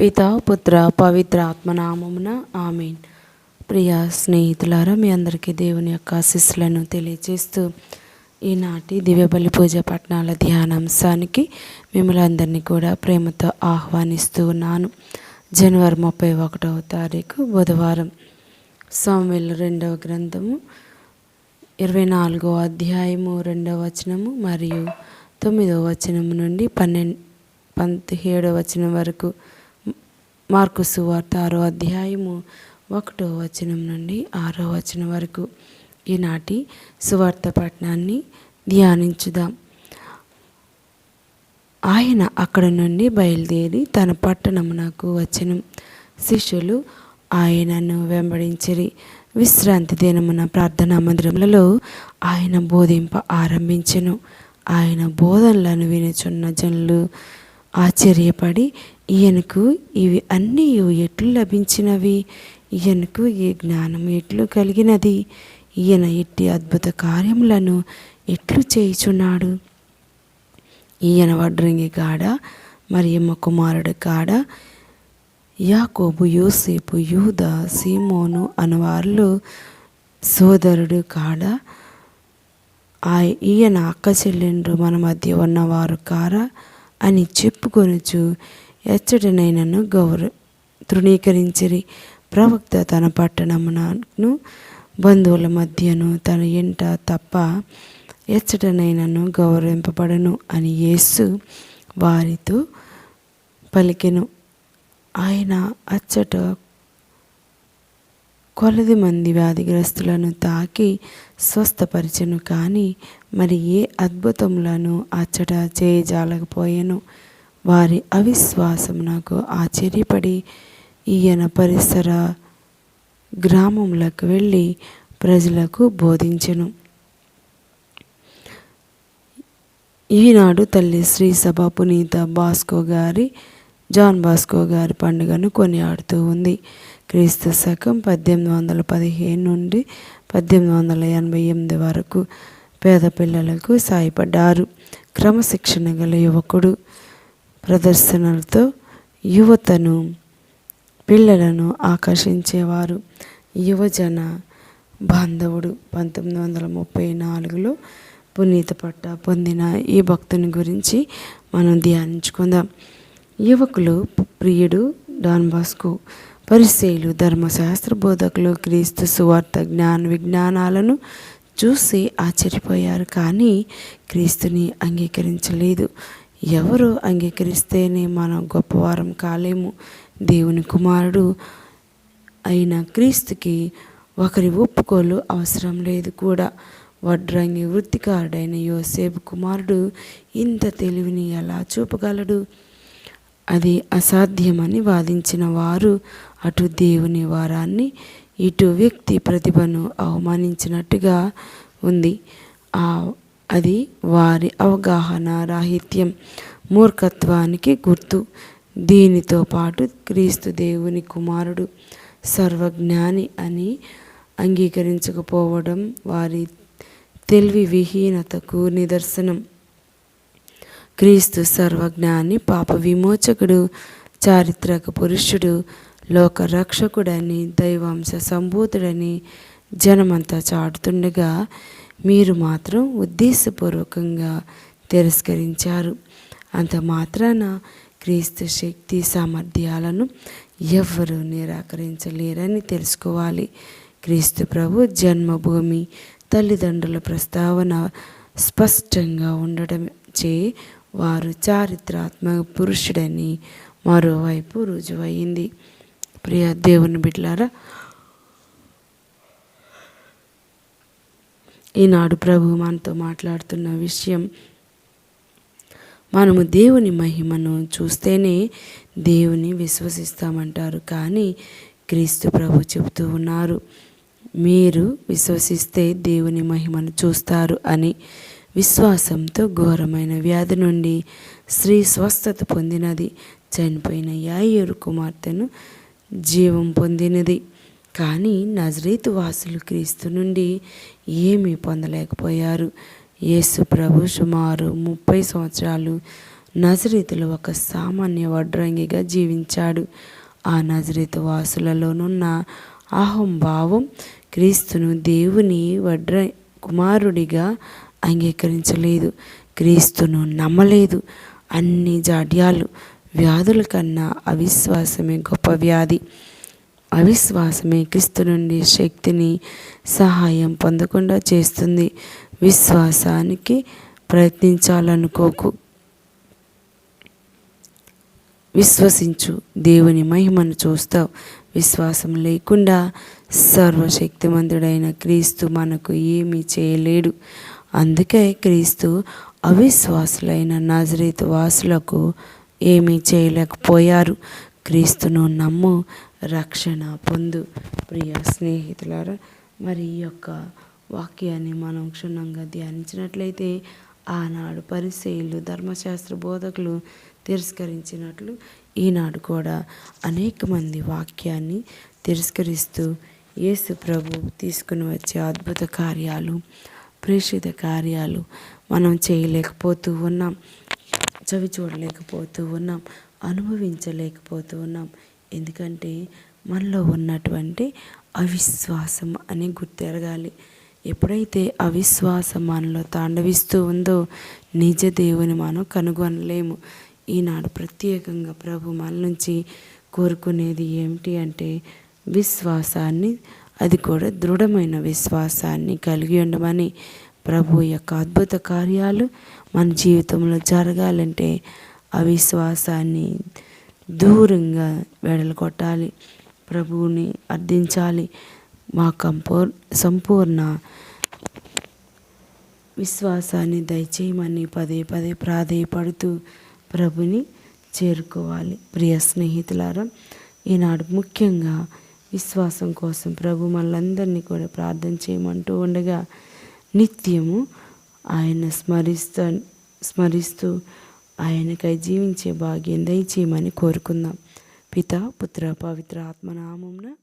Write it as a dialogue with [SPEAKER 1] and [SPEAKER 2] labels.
[SPEAKER 1] పిత పుత్ర పవిత్ర ఆత్మనామమున ఆమెన్. ప్రియ స్నేహితులారా మీ అందరికీ దేవుని యొక్క ఆశీస్సులను తెలియజేస్తూ ఈనాటి దివ్యబలి పూజ పట్టణాల ధ్యానాంశానికి మిమ్మల్ని అందరినీ కూడా ప్రేమతో ఆహ్వానిస్తూ ఉన్నాను. జనవరి ముప్పై ఒకటవ తారీఖు బుధవారం సోమవేలు రెండవ గ్రంథము ఇరవై నాలుగో అధ్యాయము రెండవ వచనము మరియు తొమ్మిదవ వచనము నుండి పన్నెండు పదిహేడవ వచనం వరకు మార్కు సువార్త ఆరో అధ్యాయము ఒకటో వచనం నుండి ఆరో వచనం వరకు. ఈనాటి సువార్త పట్టణాన్ని ధ్యానించుదాం. ఆయన అక్కడ నుండి బయలుదేరి తన పట్టణమునకు వచ్చెను. శిష్యులు ఆయనను వెంబడించిరి. విశ్రాంతి దినమున ప్రార్థనా మందిరములలో ఆయన బోధింప ఆరంభించెను. ఆయన బోధనలను వినుచున్న జనులు ఆశ్చర్యపడి ఈయనకు ఇవి అన్నీ ఎట్లు లభించినవి? ఈయనకు ఈ జ్ఞానం ఎట్లు కలిగినది? ఈయన ఎట్టి అద్భుత కార్యములను ఎట్లు చేయుచున్నాడు? ఈయన వడ్రంగి కాడ మరియమ్మ కుమారుడు కాడ యాకోబు యోసేపు యూద సీమోను అనవార్లు సోదరుడు కాడ ఆ ఈయన అక్క చెల్లెండ్రు మన మధ్య ఉన్నవారు కారా? అని చెప్పుకొనుచు ఎచ్చటనైనను గౌర తృణీకరించిరి. ప్రవక్త తన పట్టణమునను బంధువుల మధ్యను తన ఇంట తప్ప ఎచ్చటనైనను గౌరవింపబడను అని యేసు వారితో పలికెను. ఆయన అచ్చట కొలది మంది వ్యాధిగ్రస్తులను తాకి స్వస్థపరిచెను కానీ మరి ఏ అద్భుతములను అచ్చట చేయజాలకపోయాను? వారి అవిశ్వాసం నాకు ఆశ్చర్యపడి ఈయన పరిసర గ్రామములకు వెళ్ళి ప్రజలకు బోధించెను. ఈనాడు తల్లి శ్రీ సభ పునీత బాస్కో గారి జాన్ బాస్కో గారి పండుగను కొనియాడుతూ ఉంది. క్రీస్తు శకం పద్దెనిమిది వందల పదిహేను నుండి పద్దెనిమిది వందల ఎనభై ఎనిమిది వరకు పేద పిల్లలకు సాయపడ్డారు. క్రమశిక్షణ గల యువకుడు ప్రదర్శనలతో యువతను పిల్లలను ఆకర్షించేవారు. యువజన బాంధవుడు పంతొమ్మిది వందల ముప్పై నాలుగులో పునీత పట్ట పొందిన ఈ భక్తుని గురించి మనం ధ్యానించుకుందాం. యువకులు ప్రియుడు డాన్ బాస్కో పరిశీలు ధర్మశాస్త్ర బోధకులు క్రీస్తు సువార్త జ్ఞాన విజ్ఞానాలను చూసి ఆశ్చర్యపోయారు కానీ క్రీస్తుని అంగీకరించలేదు. ఎవరు అంగీకరిస్తేనే మనం గొప్పవారం కాలేము. దేవుని కుమారుడు అయిన క్రీస్తుకి ఒకరి ఒప్పుకోలు అవసరం లేదు కూడా. వడ్రంగి వృత్తికారుడైన యోసేపు కుమారుడు ఇంత తెలివిని ఎలా చూపగలడు? అది అసాధ్యమని వాదించిన వారు అటు దేవుని వారాన్ని ఇటు వ్యక్తి ప్రతిభను అవమానించినట్టుగా ఉంది. ఆ అది వారి అవగాహన రాహిత్యం మూర్ఖత్వానికి గుర్తు. దీనితో పాటు క్రీస్తు దేవుని కుమారుడు సర్వజ్ఞాని అని అంగీకరించకపోవడం వారి తెలివి విహీనతకు నిదర్శనం. క్రీస్తు సర్వజ్ఞాని పాప విమోచకుడు చారిత్రక పురుషుడు లోక రక్షకుడని దైవాంశ సంభూతుడని జనమంతా చాటుతుండగా మీరు మాత్రం ఉద్దేశపూర్వకంగా తిరస్కరించారు. అంత మాత్రాన క్రీస్తు శక్తి సామర్థ్యాలను ఎవ్వరూ నిరాకరించలేరని తెలుసుకోవాలి. క్రీస్తు ప్రభు జన్మభూమి తల్లిదండ్రుల ప్రస్తావన స్పష్టంగా ఉండడం చే వారు చారిత్రాత్మక పురుషుడని మరోవైపు రుజువైంది ప్రియ దేవుని బిడ్లారా ఈనాడు ప్రభు మనతో మాట్లాడుతున్న విషయం మనము దేవుని మహిమను చూస్తేనే దేవుని విశ్వసిస్తామంటారు. కానీ క్రీస్తు ప్రభు చెబుతూ ఉన్నారు మీరు విశ్వసిస్తే దేవుని మహిమను చూస్తారు అని. విశ్వాసంతో ఘోరమైన వ్యాధి నుండి స్త్రీ స్వస్థత పొందినది. చనిపోయిన యాయూరు కుమార్తెను జీవం పొందినది. కానీ నజరీతు వాసులు క్రీస్తు నుండి ఏమీ పొందలేకపోయారు. యేసు ప్రభు సుమారు ముప్పై సంవత్సరాలు నజరీతులో ఒక సామాన్య వడ్రంగిగా జీవించాడు. ఆ నజరీతు వాసులలోనున్న అహంభావం క్రీస్తును దేవుని వడ్ర కుమారుడిగా అంగీకరించలేదు. క్రీస్తును నమ్మలేదు. అన్ని జాడ్యాలు వ్యాధుల కన్నా అవిశ్వాసమే గొప్ప వ్యాధి. అవిశ్వాసమే క్రీస్తు నుండి శక్తిని సహాయం పొందకుండా చేస్తుంది. విశ్వాసానికి ప్రయత్నించాలనుకోకు. విశ్వసించు. దేవుని మహిమను చూస్తావు. విశ్వాసం లేకుండా సర్వశక్తిమంతుడైన క్రీస్తు మనకు ఏమీ చేయలేడు. అందుకే క్రీస్తు అవిశ్వాసులైన నజరీత్ వాసులకు ఏమీ చేయలేకపోయారు. క్రీస్తును నమ్ము రక్షణ పొందు. ప్రియ స్నేహితులారా మరి ఈ యొక్క వాక్యాన్ని మనం క్షుణ్ణంగా ధ్యానించినట్లయితే ఆనాడు పరిశైలు ధర్మశాస్త్ర బోధకులు తిరస్కరించినట్లు ఈనాడు కూడా అనేక మంది వాక్యాన్ని తిరస్కరిస్తూ యేసు ప్రభు తీసుకుని వచ్చే అద్భుత కార్యాలు ప్రేషిత కార్యాలు మనం చేయలేకపోతూ ఉన్నాం. చవి చూడలేకపోతూ ఉన్నాం. అనుభవించలేకపోతూ ఉన్నాం. ఎందుకంటే మనలో ఉన్నటువంటి అవిశ్వాసం అని గుర్తెరగాలి. ఎప్పుడైతే అవిశ్వాసం మనలో తాండవిస్తూ ఉందో నిజ దేవుని మనం కనుగొనలేము. ఈనాడు ప్రత్యేకంగా ప్రభు మన నుంచి కోరుకునేది ఏమిటి అంటే విశ్వాసాన్ని అది కూడా దృఢమైన విశ్వాసాన్ని కలిగి ఉండమని ప్రభు యొక్క అద్భుత కార్యాలు మన జీవితంలో జరగాలంటే అవిశ్వాసాన్ని దూరంగా వెడలగొట్టాలి. ప్రభువుని అర్థించాలి. మా కంపూర్ సంపూర్ణ విశ్వాసాన్ని దయచేయమని పదే పదే ప్రాధేయపడుతూ ప్రభుని చేరుకోవాలి. ప్రియ స్నేహితులారా ఈనాడు ముఖ్యంగా విశ్వాసం కోసం ప్రభు మనందరినీ కూడా ప్రార్థన చేయమంటూ ఉండగా నిత్యము ఆయన స్మరిస్తూ స్మరిస్తూ ఆయనకై జీవించే భాగ్యం దయచేయమని కోరుకుందాం. పిత పుత్ర పవిత్ర ఆత్మనామంన